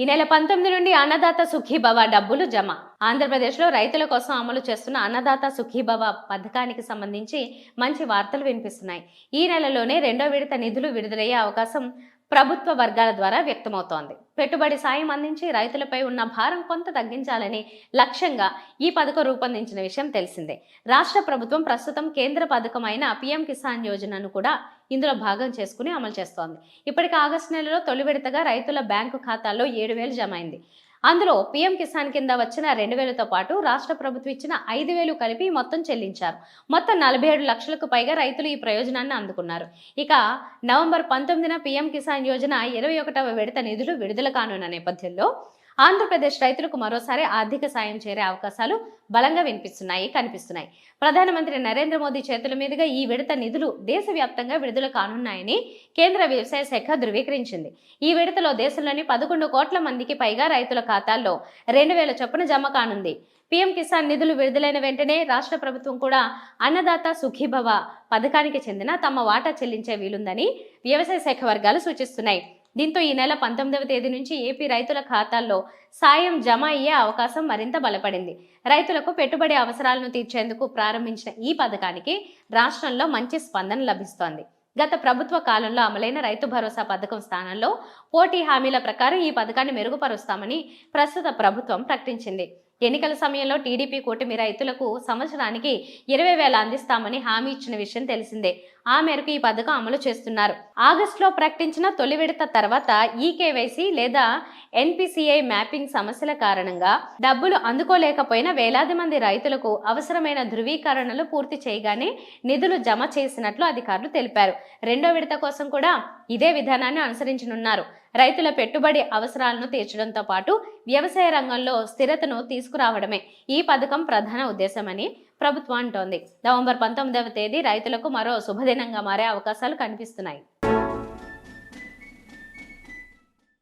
ఈ నెల పంతొమ్మిది నుండి అన్నదాత సుఖీభవ డబ్బులు జమ. ఆంధ్రప్రదేశ్లో రైతుల కోసం అమలు చేస్తున్న అన్నదాత సుఖీభవ పథకానికి సంబంధించి మంచి వార్తలు వినిపిస్తున్నాయి. ఈ నెలలోనే రెండో విడత నిధులు విడుదలయ్యే అవకాశం ప్రభుత్వ వర్గాల ద్వారా వ్యక్తమవుతోంది. పెట్టుబడి సాయం అందించి రైతులపై ఉన్న భారం కొంత తగ్గించాలని లక్ష్యంగా ఈ పథకం రూపొందించిన విషయం తెలిసిందే. రాష్ట్ర ప్రభుత్వం ప్రస్తుతం కేంద్ర పథకం అయిన పీఎం కిసాన్ యోజనను కూడా ఇందులో భాగం చేసుకుని అమలు చేస్తోంది. ఇప్పటికి ఆగస్టు నెలలో తొలి విడతగా రైతుల బ్యాంకు ఖాతాల్లో ఏడు వేలు జమ అయింది. అందులో పీఎం కిసాన్ కింద వచ్చిన రెండు వేలతో పాటు రాష్ట్ర ప్రభుత్వం ఇచ్చిన ఐదు వేలు కలిపి మొత్తం చెల్లించారు. మొత్తం నలభై ఏడు లక్షలకు పైగా రైతులు ఈ ప్రయోజనాన్ని అందుకున్నారు. ఇక నవంబర్ పంతొమ్మిదిన పీఎం కిసాన్ యోజన ఇరవై ఒకటవ విడత నిధులు విడుదల కానున్న నేపథ్యంలో ఆంధ్రప్రదేశ్ రైతులకు మరోసారి ఆర్థిక సాయం చేరే అవకాశాలు బలంగా వినిపిస్తున్నాయి కనిపిస్తున్నాయి. ప్రధానమంత్రి నరేంద్ర మోదీ చేతుల మీదుగా ఈ విడత నిధులు దేశవ్యాప్తంగా విడుదల కానున్నాయని కేంద్ర వ్యవసాయ శాఖ ధృవీకరించింది. ఈ విడతలో దేశంలోని పదకొండు కోట్ల మందికి పైగా రైతుల ఖాతాల్లో రెండు వేల చొప్పున జమ కానుంది. పీఎం కిసాన్ నిధులు విడుదలైన వెంటనే రాష్ట్ర ప్రభుత్వం కూడా అన్నదాత సుఖీభవ పథకానికి చెందిన తమ వాటా చెల్లించే వీలుందని వ్యవసాయ శాఖ వర్గాలు సూచిస్తున్నాయి. దీంతో ఈ నెల పంతొమ్మిదవ తేదీ నుంచి ఏపీ రైతుల ఖాతాల్లో సాయం జమ అయ్యే అవకాశం మరింత బలపడింది. రైతులకు పెట్టుబడి అవసరాలను తీర్చేందుకు ప్రారంభించిన ఈ పథకానికి రాష్ట్రంలో మంచి స్పందన లభిస్తోంది. గత ప్రభుత్వ కాలంలో అమలైన రైతు భరోసా పథకం స్థానంలో పోటీ హామీల ప్రకారం ఈ పథకాన్ని మెరుగుపరుస్తామని ప్రస్తుత ప్రభుత్వం ప్రకటించింది. ఎన్నికల సమయంలో టీడీపీ కూటమి రైతులకు సంవత్సరానికి ఇరవై వేల అందిస్తామని హామీ ఇచ్చిన విషయం తెలిసిందే. ఆ మేరకు ఈ పథకం అమలు చేస్తున్నారు. ఆగస్టులో ప్రకటించిన తొలి విడత తర్వాత ఈ కేవైసీ లేదా ఎన్పిసిఐ మ్యాపింగ్ సమస్యల కారణంగా డబ్బులు అందుకోలేకపోయిన వేలాది మంది రైతులకు అవసరమైన ధృవీకరణలు పూర్తి చేయగానే నిధులు జమ చేసినట్లు అధికారులు తెలిపారు. రెండో విడత కోసం కూడా ఇదే విధానాన్ని అనుసరించనున్నారు. రైతుల పెట్టుబడి అవసరాలను తీర్చడంతో పాటు వ్యవసాయ రంగంలో స్థిరతను తీసుకురావడమే ఈ పథకం ప్రధాన ఉద్దేశమని ప్రభుత్వం అంటోంది. నవంబర్ పంతొమ్మిదవ తేదీ రైతులకు మరో శుభదినంగా మారే అవకాశాలు కనిపిస్తున్నాయి.